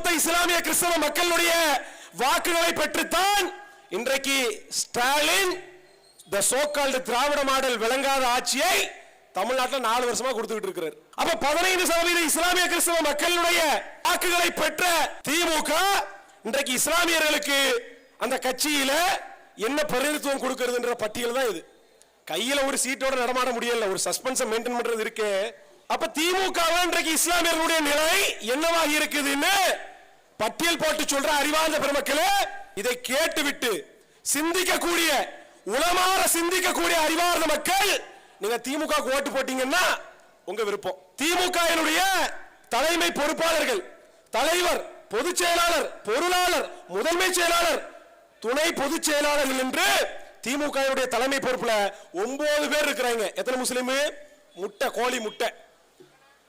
ஒட்டுமொத்த இஸ்லாமிய கிறிஸ்தவ மக்களுடைய வாக்குகளை பெற்றுத்தான் இன்றைக்கு Stalin the so called Dravida model விளங்காத ஆட்சியை தமிழ்நாட்டில் நாலு வருஷமா கொடுத்துக்கிட்டு இருக்கிறார். அப்ப பதினைந்து சதவீத இஸ்லாமிய கிறிஸ்தவ மக்களுடைய வாக்குகளை பெற்ற திமுக இன்றைக்கு இஸ்லாமியர்களுக்கு அந்த கட்சியில என்ன பிரதிநிதித்துவம் கொடுக்கறதுன்ற பட்டியல் தான் இது. கையில ஒரு சீட்டோட நடமாட முடியல ஒரு சஸ்பென்ஸை மெயின்டைன் பண்றது இருக்கு. அப்ப திமுக இன்றைக்கு இஸ்லாமியர்களுடைய நிலை என்னவாகி இருக்குதுன்னு பட்டியல் போட்டு சொல்ற அறிவார்ந்த பெருமக்களே இதை கேட்டுவிட்டு சிந்திக்கக்கூடிய உளமாற சிந்திக்கக்கூடிய அறிவார்ந்த மக்கள் நீங்க திமுக ஓட்டு போட்டீங்கன்னா உங்க விருப்பம். திமுக தலைமை பொறுப்பாளர்கள் தலைவர் பொதுச் செயலாளர் பொருளாளர் முதன்மை செயலாளர் துணை பொதுச் செயலாளர்கள் என்று திமுக தலைமை பொறுப்புல ஒன்பது பேர் இருக்கிறாங்க. எத்தனை முஸ்லீம்? முட்டை கோழி முட்டை.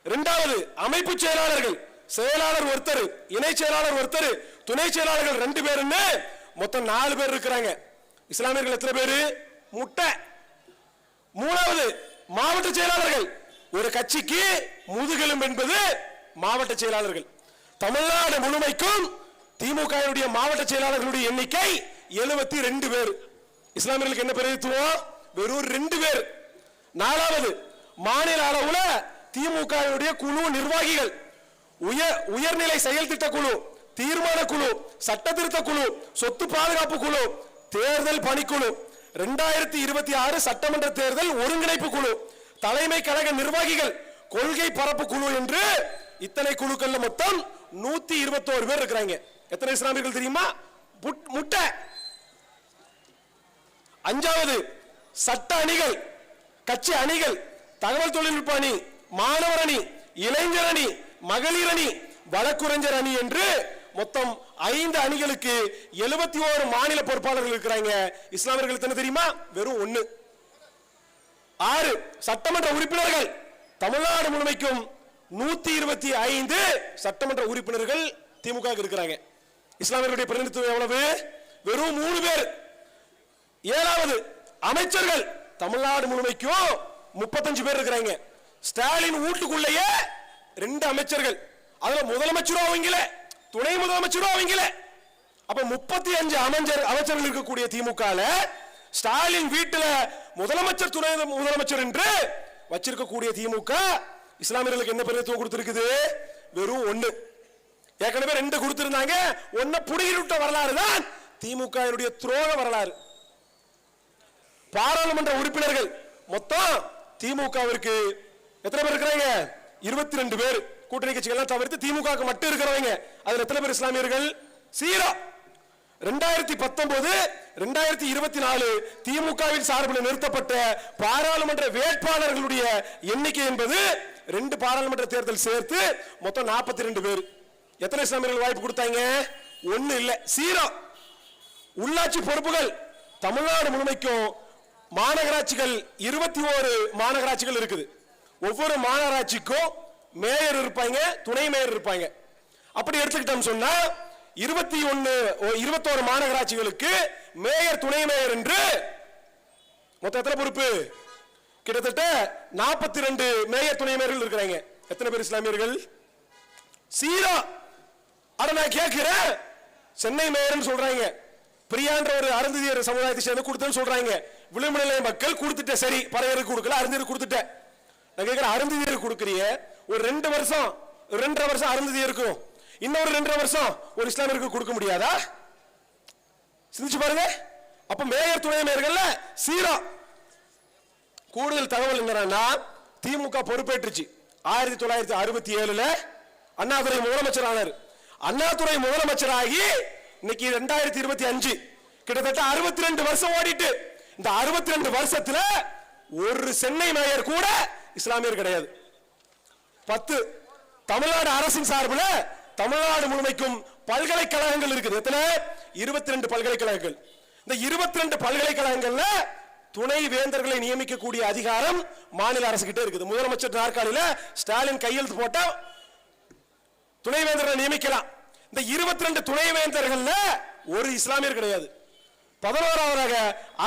இரண்டாவது அமைப்பு செயலாளர்கள். செயலாளர் ஒருத்தர் இணை செயலாளர் ஒருத்தர் துணை செயலாளர்கள் ரெண்டு பேருன்னு மொத்தம் நாலு பேர் இருக்கிறாங்க. இஸ்லாமியர்கள் எத்தனை பேரு? முட்டை. மூணாவது மாவட்ட செயலாளர்கள். ஒரு கட்சிக்கு முதுகெலும் என்பது மாவட்ட செயலாளர்கள். தமிழ்நாடு முழுமைக்கும் திமுக மாவட்ட செயலாளர்களுடைய எண்ணிக்கை எழுபத்தி ரெண்டு பேர். இஸ்லாமியர்களுக்கு என்ன பிரதித்துவம் வெறும் ரெண்டு பேர். நாலாவது மாநில அளவுல திமுக குழு நிர்வாகிகள். உயர் உயர்நிலை செயல் திட்ட குழு தீர்மான குழு சட்ட திருத்த குழு சொத்து பாதுகாப்பு குழு தேர்தல் பணிக்குழு. ரெண்டாயிரத்தி இருபத்தி ஆறு சட்டமன்ற தேர்தல் ஒருங்கிணைப்பு குழு தலைமை கழக நிர்வாகிகள் கொள்கை பரப்பு குழு என்று இத்தனை குழுக்கள்ல மொத்தம் நூத்தி இருபத்தோரு பேர் இருக்கிறாங்க. எத்தனை இஸ்லாமியர்கள் தெரியுமா? முட்டை. அஞ்சாவது சட்ட அணிகள் கட்சி அணிகள் தகவல் தொழில்நுட்ப அணி மாணவர் அணி இளைஞர் அணி மகளிர் அணி வழக்குரைஞர் அணி என்று மொத்தம் ஐந்து அணிகளுக்கு எழுபத்தி ஓரு மாநில பொறுப்பாளர்கள் இருக்கிறாங்க. இஸ்லாமியர்களுக்கு என்ன தெரியுமா? வெறும் ஒண்ணு. ஆறு சட்டமன்ற உறுப்பினர்கள். தமிழ்நாடு முழுமைக்கும் நூத்தி இருபத்தி ஐந்து சட்டமன்ற உறுப்பினர்கள் திமுக இருக்கிறாங்க. இஸ்லாமியர்களுடைய பிரதிநிதித்துவம் எவ்வளவு? வெறும் மூணு பேர். ஏழாவது அமைச்சர்கள். தமிழ்நாடு முழுமைக்கும் முப்பத்தஞ்சு பேர் இருக்கிறாங்க. ஸ்டாலின் வீட்டுக்குள்ளேயே ரெண்டு அமைச்சர்கள். அதுல முதலமைச்சரும் அவங்கள. துணை முதலமைச்சரும் அவங்கள. அப்ப முப்பத்தி அஞ்சு அமைச்சர் அமைச்சர்கள் இருக்கக்கூடிய திமுக ஸ்டாலின் வீட்டுல முதலமைச்சர் துணை முதலமைச்சர் என்று வச்சிருக்கக்கூடிய திமுக இஸ்லாமியர்களுக்கு என்ன பிரதித்துவம் கொடுத்திருக்குது? வெறும் ஒண்ணு. ஏற்கனவே ரெண்டு கொடுத்திருந்தாங்க. ஒன்ன புடிகிட்ட வரலாறு தான் திமுக துரோக வரலாறு. பாராளுமன்ற உறுப்பினர்கள் மொத்தம் திமுகவிற்கு எத்தனை பேர் இருக்கிறாங்க? இருபத்தி ரெண்டு பேர் கூட்டணி கட்சிகள் தவிர்த்து திமுக மட்டும் இருக்கிறவங்க. அதுல எத்தனை பேர் இஸ்லாமியர்கள்? சீரா. ரெண்டாயிரத்தி பத்தொன்பது ரெண்டாயிரத்தி இருபத்தி நாலு திமுகவின் சார்பில் நிறுத்தப்பட்ட பாராளுமன்ற வேட்பாளர்களுடைய எண்ணிக்கை என்பது ரெண்டு பாராளுமன்ற தேர்தல் சேர்த்து மொத்தம் நாற்பத்தி ரெண்டு பேர். எத்தனை இஸ்லாமியர்கள் வாய்ப்பு கொடுத்தாங்க? ஒன்னு இல்லை. சீரோ. உள்ளாட்சி பொறுப்புகள். தமிழ்நாடு முழுமைக்கும் மாநகராட்சிகள் இருபத்தி ஓரு மாநகராட்சிகள் இருக்குது. ஒவ்வொரு மாநகராட்சிக்கும் மேயர் இருப்பாங்க துணை மேயர் இருப்பாங்க. அப்படி எடுத்துக்கிட்டோம் சொன்னா இருபத்தி ஒன்னு இருபத்தோரு மாநகராட்சிகளுக்கு மேயர் துணை மேயர் என்று மொத்தம் எத்தனை பொறுப்பு. கிட்டத்தட்ட நாற்பத்தி ரெண்டு மேயர் துணை மேயர்கள் இருக்கிறாங்க. எத்தனை பேர் இஸ்லாமியர்கள்? சீரா அட நான் கேட்கிறேன் சென்னை மேயர்னு சொல்றாங்க. பிரியான்ற ஒரு அருந்ததியர் சமுதாயத்தை சேர்ந்து கொடுத்தேன்னு சொல்றாங்க. விளிம்பு நிலைய மக்கள் கொடுத்துட்டேன். சரி பறையருக்கு கொடுக்கல அருந்ததியர் கொடுத்துட்டேன். நான் கேட்குறேன் அருந்ததியர் கொடுக்குறிய ஒரு ரெண்டு வருஷம் ரெண்டரை வருஷம் அருந்ததியருக்கும் இன்னொரு ரெண்டரை வருஷம் ஒரு இஸ்லாமியருக்கு கொடுக்க முடியாதா? சிந்திச்சு பாருங்க. அப்ப மேயர் துணை மேயர்கள்ல சீரா கூடுதல் தகவல் என்னன்னா திமுக பொறுப்பேற்றுச்சு. ஆயிரத்தி தொள்ளாயிரத்தி அறுபத்தி ஏழுல அண்ணாதுரை முதலமைச்சர் ஆனார் அண்ணாதுரை முதலமைச்சராகி இன்னைக்கு ரெண்டாயிரத்தி இருபத்தி அஞ்சு. கிட்டத்தட்ட அறுபத்தி ரெண்டு வருஷம் ஓடிட்டு. இந்த அறுபத்தி ரெண்டு வருஷத்துல ஒரு சென்னை மேயர் கூட இஸ்லாமியர் கிடையாது. பத்து தமிழ்நாடு அரசின் சார்பில் தமிழ்நாடு முழுமைக்கும் பல்கலைக்கழகங்கள் இருக்குது. எத்தனை? இருபத்தி ரெண்டு பல்கலைக்கழகங்கள். இந்த இருபத்தி ரெண்டு பல்கலைக்கழகங்கள்ல துணை வேந்தர்களை நியமிக்கக்கூடிய அதிகாரம் மாநில அரசு கிட்ட இருக்குது. முதலமைச்சர் நாற்காலியில ஸ்டாலின் கையெழுத்து போட்டா துணை வேந்தர்களை நியமிக்கலாம். இந்த இருபத்தி ரெண்டு துணை வேந்தர்கள்ல ஒரு இஸ்லாமியர் கிடையாது. பதினோராவதாக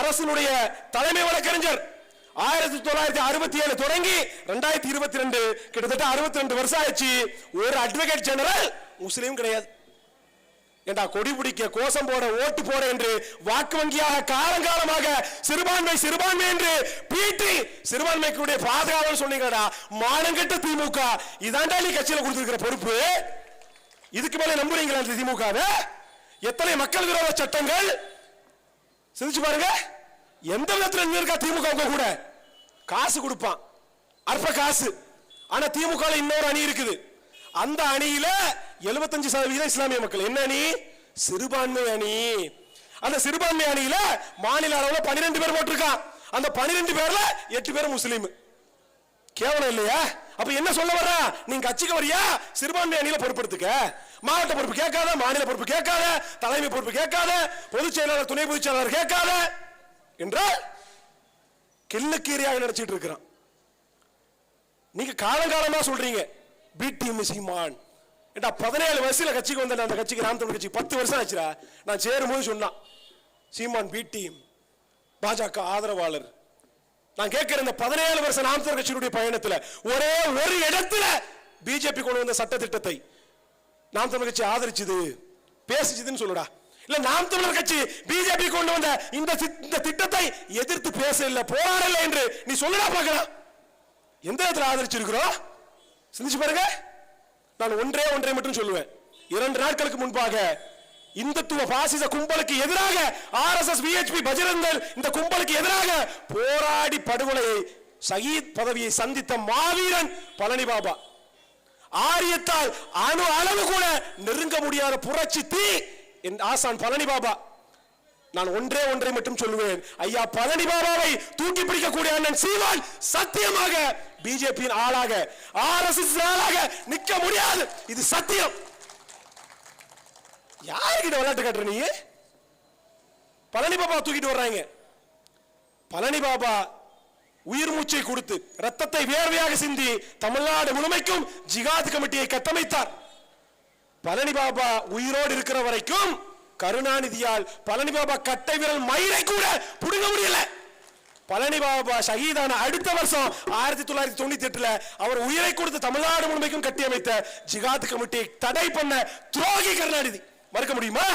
அரசினுடைய தலைமை வழக்கறிஞர் ஆயிரத்தி தொள்ளாயிரத்தி அறுபத்தி ஏழு தொடங்கி ரெண்டாயிரத்தி இருபத்தி ரெண்டு கிட்டத்தட்ட அறுபத்தி ரெண்டு வருஷம் ஆயிடுச்சு. ஒரு அட்வொகேட் ஜெனரல் முஸ்லீம் கிடையாது. ஏண்டா கொடி பிடிக்க கோஷம் போட ஓட்டு போட என்று வாக்கு வங்கியாக காலங்காலமாக சிறுபான்மை சிறுபான்மை என்று பீட்டி சிறுபான்மைக்குடைய பாதுகாவல் சொன்னீங்கடா மானங்கெட்ட திமுக. இதாண்டா நீ கட்சியில கொடுத்திருக்கிற பொறுப்பு? இதுக்கு மேல நம்புறீங்களா இந்த திமுகவை? எத்தனை மக்கள் விரோத சட்டங்கள்? சிந்திச்சு பாருங்க. எந்த விதத்தில் இருக்கா திமுக கூட? காசு கொடுப்பான். அற்ப காசு. ஆனா திமுக இன்னொரு அணி இருக்குது. அந்த அணியில 75% சதவீதம் இஸ்லாமிய மக்கள். என்ன அணி? சிறுபான்மை அணி. அந்த சிறுபான்மை அணியில மாநில அளவில் பன்னிரெண்டு பேர் போட்டிருக்கான். அந்த 12 பேர்ல எட்டு பேர் முஸ்லீம். கேவலம் இல்லையா? அப்ப என்ன சொல்ல வர்ற? நீங்க கட்சிக்கு வரியா? சிறுபான்மை அணியில பொறுப்படுத்துக்க. மாவட்ட பொறுப்பு கேட்காத மாநில பொறுப்பு கேட்காத தலைமை பொறுப்பு கேட்காத பொதுச் செயலாளர் துணை பொதுச் செயலாளர் கேட்காத. என்று கிள்ளுக்கீரையாக நினைச்சிட்டு இருக்கிறான். நீங்க காலங்காலமா சொல்றீங்க பிடி மிசிமான் சீமான். ஏண்டா பதினேழு வயசுல கட்சிக்கு வந்த அந்த கட்சிக்கு ராம் தமிழ் கட்சி பத்து வருஷம் ஆச்சுரா நான் சேரும்போது சொன்னான் சீமான் பி டீம் பாஜக ஆதரவாளர். நான் கேட்கிற இந்த பதினேழு வருஷம் நாம் கட்சியுடைய கட்சியினுடைய பயணத்துல ஒரே ஒரு இடத்துல பிஜேபி கொண்டு வந்த சட்ட திட்டத்தை நாம் தமிழர் கட்சி ஆதரிச்சது பேசிச்சதுன்னு சொல்லுடா. இல்ல நாம் தமிழர் கட்சி பிஜேபி கொண்டு வந்த இந்த தி- இந்த திட்டத்தை எதிர்த்து பேச இல்லை போராடல என்று நீ சொல்லுடா பார்க்கலாம் எந்த இடத்துல ஆதரிச்சிருக்கிறோம் சிந்திச்சு பாருங்க. நான் ஒன்றே ஒன்றை மட்டும் சொல்லுவேன். இரண்டு நாட்களுக்கு முன்பாக இந்துத்துவ பாசிச கும்பலுக்கு எதிராக R S S VHP Bajrang Dal இந்த கும்பலுக்கு எதிராக போராடி படுகொலையை சயீத் பதவியை சந்தித்த மாவீரன் பழனி பாபா. ஆரியத்தால் அணு அளவு கூட நெருங்க முடியாத புரட்சி தீ என் ஆசான் பழனி பாபா. நான் ஒன்றே ஒன்றை மட்டும் சொல்லுவேன். ஐயா பழனி பாபாவை தூக்கி பிடிக்கக்கூடிய அண்ணன் சீமான் சத்தியமாக பிஜேபியின் ஆளாக ஆர்எஸ்எஸ் ஆளாக நிக்க முடியாது. இது சத்தியம். யாருக்கிட்ட விளையாட்டு காட்டுற நீ? பழனி பாபா தூக்கிட்டு வர்றாங்க. பழனி பாபா உயிர் மூச்சை கொடுத்து ரத்தத்தை வேர்வையாக சிந்தி தமிழ்நாடு முழுமைக்கும் ஜிகாத் கமிட்டியை கட்டமைத்தார். பழனி பாபா உயிரோடு இருக்கிற வரைக்கும் கருணாநிதியால் பழனி பாபா கட்டை விரல் மயிரை கூட புடுங்க முடியல. பழனி பாபா ஷஹீதான அடுத்த வருஷம் ஆயிரத்தி தொள்ளாயிரத்தி தொண்ணூத்தி எட்டுல அவர் உயிரை கொடுத்து தமிழ்நாடு முழுமைக்கும் கட்டியமைத்த ஜிகாத் கமிட்டி தடை பண்ண துரோகி கருணாநிதி. மறுக்க முடியுமா?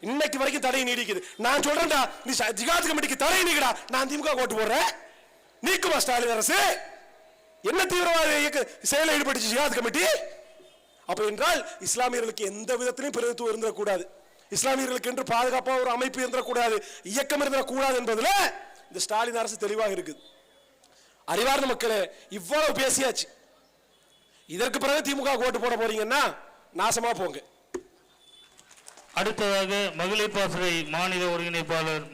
இன்னைக்கு வரைக்கும் தடை நீடிக்குது. நான் சொல்றேன்டா நீ ஜிகாத் கமிட்டிக்கு தடை நீக்கடா நான் திமுக ஓட்டு போடுறேன். நீக்குமா ஸ்டாலின் அரசு? என்ன தீவிரவாத இயக்க செயலில் ஈடுபட்டுச்சு ஜிகாத் கமிட்டி அப்போ என்றால் இஸ்லாமியர்களுக்கு எந்த விதத்திலையும் பிரதித்துவம் இருந்துடக்கூடாது. இஸ்லாமியர்களுக்கு என்று பாதுகாப்பாக ஒரு அமைப்பு இருந்துடக்கூடாது இயக்கம் இருந்துடக்கூடாது என்பதுல இந்த ஸ்டாலின் அரசு தெளிவாக இருக்குது. அறிவார்ந்த மக்களே இவ்வளவு பேசியாச்சு. இதற்கு பிறகு திமுக ஓட்டு போட போறீங்கன்னா நாசமா போங்க. அடுத்ததாக மகளிர் பாசறை மாநில ஒருங்கிணைப்பாளர்